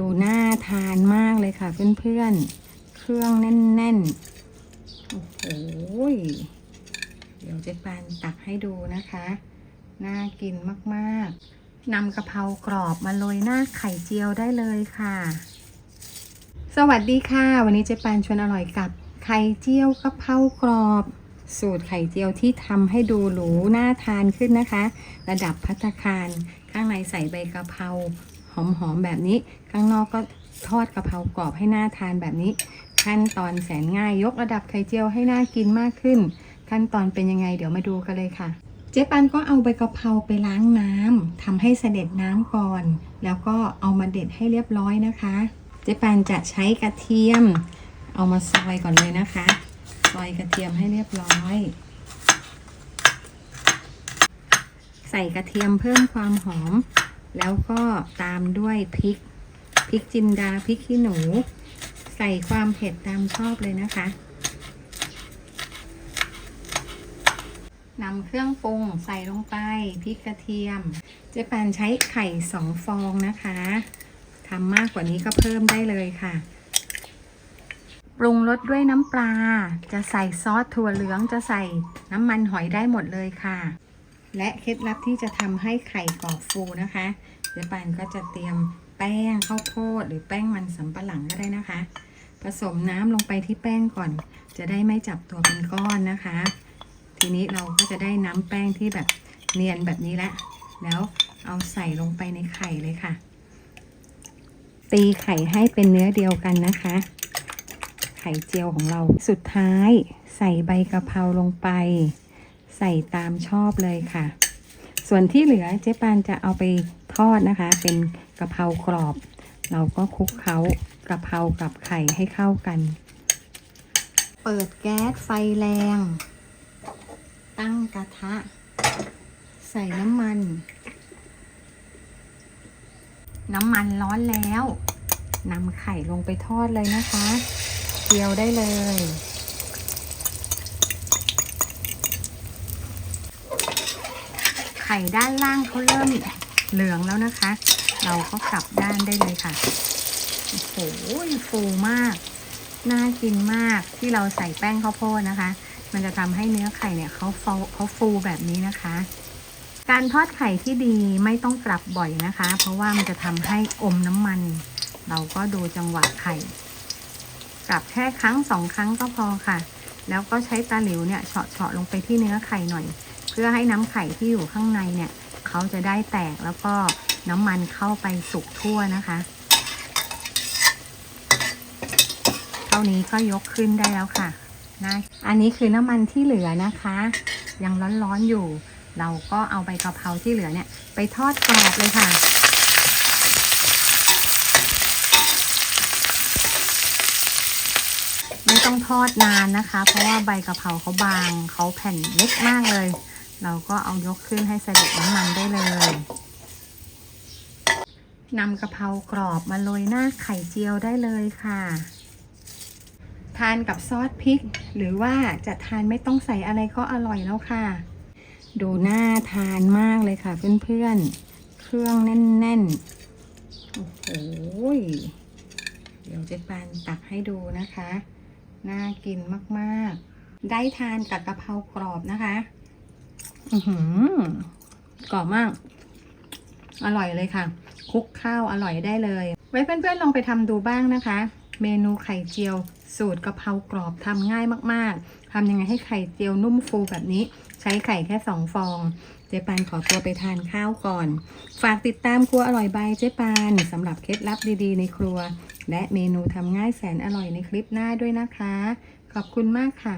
ดูน่าทานมากเลยค่ะเพื่อนๆ เครื่องแน่นๆ โอ้โห เดี๋ยวเจ๊ปานตักให้ดูนะคะ น่ากินมากๆ นำกะเพรากรอบมาโรยหน้าไข่เจียวได้เลยค่ะ สวัสดีค่ะ วันนี้เจ๊ปานชวนอร่อยกับไข่เจียวกะเพรากรอบ สูตรไข่เจียวที่ทำให้ดูหรูน่าทานขึ้นนะคะ ระดับพัตตาคารข้างในใส่ใบกะเพรา หอมๆแบบนี้ ข้างนอกก็ทอดกะเพรากรอบให้น่าทานแบบนี้ ขั้นตอนแสนง่ายยกระดับไข่เจียวให้น่ากินมากขึ้น ขั้นตอนเป็นยังไงเดี๋ยวมาดูกันเลยค่ะ เจ๊ปันก็เอาใบกะเพราไปล้างน้ำทำให้เสด็จน้ำก่อน แล้วก็เอามาเด็ดให้เรียบร้อยนะคะ เจ๊ปันจะใช้กระเทียม เอามาซอยก่อนเลยนะคะ ซอยกระเทียมให้เรียบร้อยใส่กระเทียมเพิ่มความหอม แล้วก็ตามด้วยพริก พริกจินดา พริกขี้หนู ใส่ความเผ็ดตามชอบเลยนะคะนำเครื่องปรุงใส่ลงไปพริกกระเทียม เจ๊ปานใช้ไข่สองฟองนะคะทำมากกว่านี้ก็เพิ่มได้เลยค่ะ ปรุงรสด้วยน้ำปลา จะใส่ซอสถั่วเหลืองจะใส่น้ำมันหอยได้หมดเลยค่ะ และเคล็ดลับที่จะทำให้ไข่กรอบฟูนะคะเจ๊ปานก็จะเตรียมแป้งข้าวโพดหรือแป้งมันสำปะหลังก็ได้นะคะ ผสมน้ำลงไปที่แป้งก่อน จะได้ไม่จับตัวเป็นก้อนนะคะ ทีนี้เราก็จะได้น้ำแป้งที่แบบเนียนแบบนี้แล้วแล้วเอาใส่ลงไปในไข่เลยค่ะ ตีไข่ให้เป็นเนื้อเดียวกันนะคะ ไข่เจียวของเรา สุดท้ายใส่ใบกะเพราลงไป ใส่ตามชอบเลยค่ะ ส่วนที่เหลือเจ๊ปานจะเอาไปทอดนะคะ เป็นกะเพรากรอบ เราก็คลุกเคล้ากะเพรากับไข่ให้เข้ากัน เปิดแก๊สไฟแรง ตั้งกระทะ ใส่น้ำมัน น้ำมันร้อนแล้วนำไข่ลงไปทอดเลยนะคะเจียวได้เลย ข่ด้านล่างเขาเริ่มเหลืองแล้วนะคะ เราก็กลับด้านได้เลยค่ะโอ้โหฟูมาก น่ากินมากที่เราใส่แป้งข้าวโพดนะคะ มันจะทำให้เนื้อไข่เนี่ยเขาฟูเขาฟูแบบนี้นะคะ การทอดไข่ที่ดีไม่ต้องกลับบ่อยนะคะ เพราะว่ามันจะทำให้อมน้ำมัน เราก็ดูจังหวะไข่กลับแค่ครั้งสองครั้งก็พอค่ะ แล้วก็ใช้ตาหลิวเนี่ยเฉาะเฉาะลงไปที่เนื้อไข่หน่อย เพื่อให้น้ำไข่ที่อยู่ข้างในเนี่ยเขาจะได้แตกแล้วก็น้ำมันเข้าไปสุกทั่วนะคะ เท่านี้ก็ยกขึ้นได้แล้วค่ะนะอันนี้คือน้ำมันที่เหลือนะคะ ยังร้อนๆอยู่ เราก็เอาใบกะเพราที่เหลือเนี่ย ไปทอดกรอบเลยค่ะไม่ต้องทอดนานนะคะ เพราะว่าใบกะเพราเขาบางเขาแผ่นเล็กมากเลย เราก็เอายกขึ้นให้เสด็จน้ำมันได้เลยนำกะเพรากรอบมาโรยหน้าไข่เจียวได้เลยค่ะ ทานกับซอสพริก หรือว่าจะทานไม่ต้องใส่อะไรก็อร่อยแล้วค่ะ ดูน่าทานมากเลยค่ะเพื่อนๆ เครื่องแน่นๆ โอ้โหยเดี๋ยวเจ๊ปานตักให้ดูนะคะ น่ากินมากๆ ได้ทานกับกะเพรากรอบนะคะ อือกรอบมาก อร่อยเลยค่ะคลุกข้าวอร่อยได้เลย ไว้เพื่อนๆลองไปทำดูบ้างนะคะ เมนูไข่เจียว สูตรกะเพรากรอบทำง่ายมากๆทำยังไงให้ไข่เจียวนุ่มฟูแบบนี้ ใช้ไข่แค่สองฟอง เจ๊ปานขอตัวไปทานข้าวก่อน ฝากติดตามครัวอร่อยบายเจ๊ปานสำหรับเคล็ดลับดีๆ ในครัว และเมนูทำง่ายแสนอร่อยในคลิปหน้าด้วยนะคะ ขอบคุณมากค่ะ